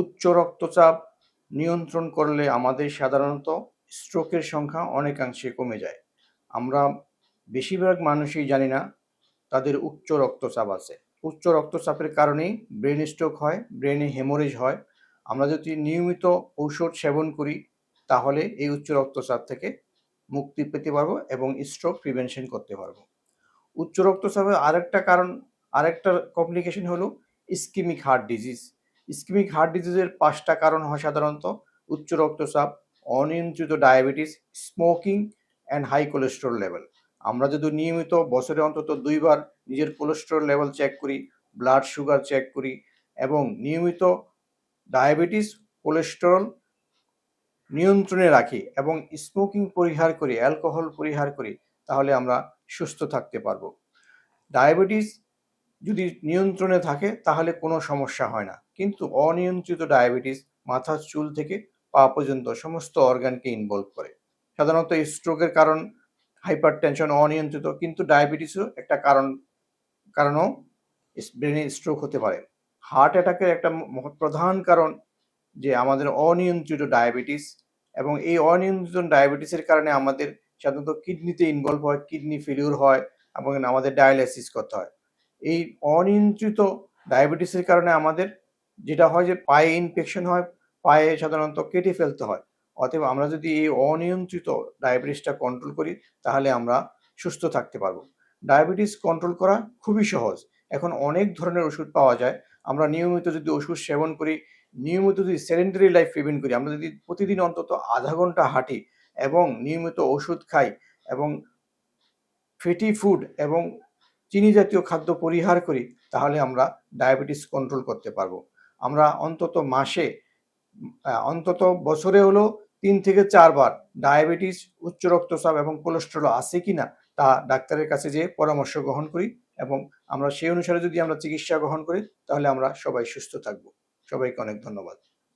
উচ্চ রক্তচাপ নিয়ন্ত্রণ করলে আমাদের সাধারণত স্ট্রোকের সংখ্যা অনেকাংশে কমে যায়। আমরা বেশিরভাগ মানুষই জানি না তাদের উচ্চ রক্তচাপ আছে। উচ্চ রক্তচাপের কারণেই ব্রেন স্ট্রোক হয়, ব্রেনে হেমোরেজ হয়। আমরা যদি নিয়মিত ঔষধ সেবন করি, তাহলে এই উচ্চ রক্তচাপ থেকে মুক্তি পেতে পারব এবং স্ট্রোক প্রিভেনশন করতে পারব। উচ্চ রক্তচাপের আরেকটা কারণ, আরেকটা কমপ্লিকেশন হলো ischemic heart disease. Ischemic heart ডিজিজের পাঁচটা কারণ হয় সাধারণত। উচ্চ রক্তচাপ, অনিয়ন্ত্রিত diabetes, smoking and high cholesterol level আমরা যদি নিয়মিত বছরে অন্তত দুইবার নিজের কোলেস্ট্রল লেভেল চেক করি ব্লাড সুগার চেক করি, এবং নিয়মিত ডায়াবেটিস কোলেস্টেরল নিয়ন্ত্রণে রাখি এবং স্মোকিং পরিহার করি অ্যালকোহল পরিহার করি, তাহলে আমরা সুস্থ থাকতে পারব। ডায়াবেটিস যদি নিয়ন্ত্রণে থাকে, তাহলে কোনো সমস্যা হয় না। কিন্তু অনিয়ন্ত্রিত ডায়াবেটিস মাথার চুল থেকে পা পর্যন্ত সমস্ত অর্গানকে ইনভলভ করে। সাধারণত স্ট্রোকের কারণ হাইপার টেনশন অনিয়ন্ত্রিত, কিন্তু ডায়াবেটিসও একটা কারণ, কারণও ব্রেনে স্ট্রোক হতে পারে। হার্ট অ্যাটাকের একটা প্রধান কারণ যে আমাদের অনিয়ন্ত্রিত ডায়াবেটিস এবং এই অনিয়ন্ত্রিত ডায়াবেটিসের কারণে আমাদের সাধারণত কিডনিতে ইনভলভ হয়, কিডনি ফেলিউর হয় এবং আমাদের ডায়ালাইসিস করতে হয়। এই অনিয়ন্ত্রিত ডায়াবেটিসের কারণে আমাদের যেটা হয় যে পায়ে ইনফেকশন হয়, পায়ে সাধারণত কেটে ফেলতে হয়। অতএব আমরা যদি এই অনিয়ন্ত্রিত ডায়াবেটিসটা কন্ট্রোল করি, তাহলে আমরা সুস্থ থাকতে পারব। ডায়াবেটিস কন্ট্রোল করা খুবই সহজ। এখন অনেক ধরনের ওষুধ পাওয়া যায়। আমরা নিয়মিত যদি ওষুধ সেবন করি, নিয়মিত যদি সেডেন্টারি লাইফ প্রিভেন্ট করি, আমরা যদি প্রতিদিন অন্তত আধা ঘণ্টা হাঁটি এবং নিয়মিত ওষুধ খাই এবং ফেটি ফুড এবং চিনি জাতীয় খাদ্য পরিহার করি, তাহলে আমরা ডায়াবেটিস কন্ট্রোল করতে পারব। আমরা অন্তত মাসে অন্তত বছরে হলো তিন থেকে চারবার ডায়াবেটিস, উচ্চ রক্তচাপ এবং কোলেস্ট্রল আছে কি না তা ডাক্তারের কাছে যেয়ে পরামর্শ গ্রহণ করি এবং আমরা সেই অনুসারে যদি আমরা চিকিৎসা গ্রহণ করি তাহলে আমরা সবাই সুস্থ থাকব। সবাইকে অনেক ধন্যবাদ।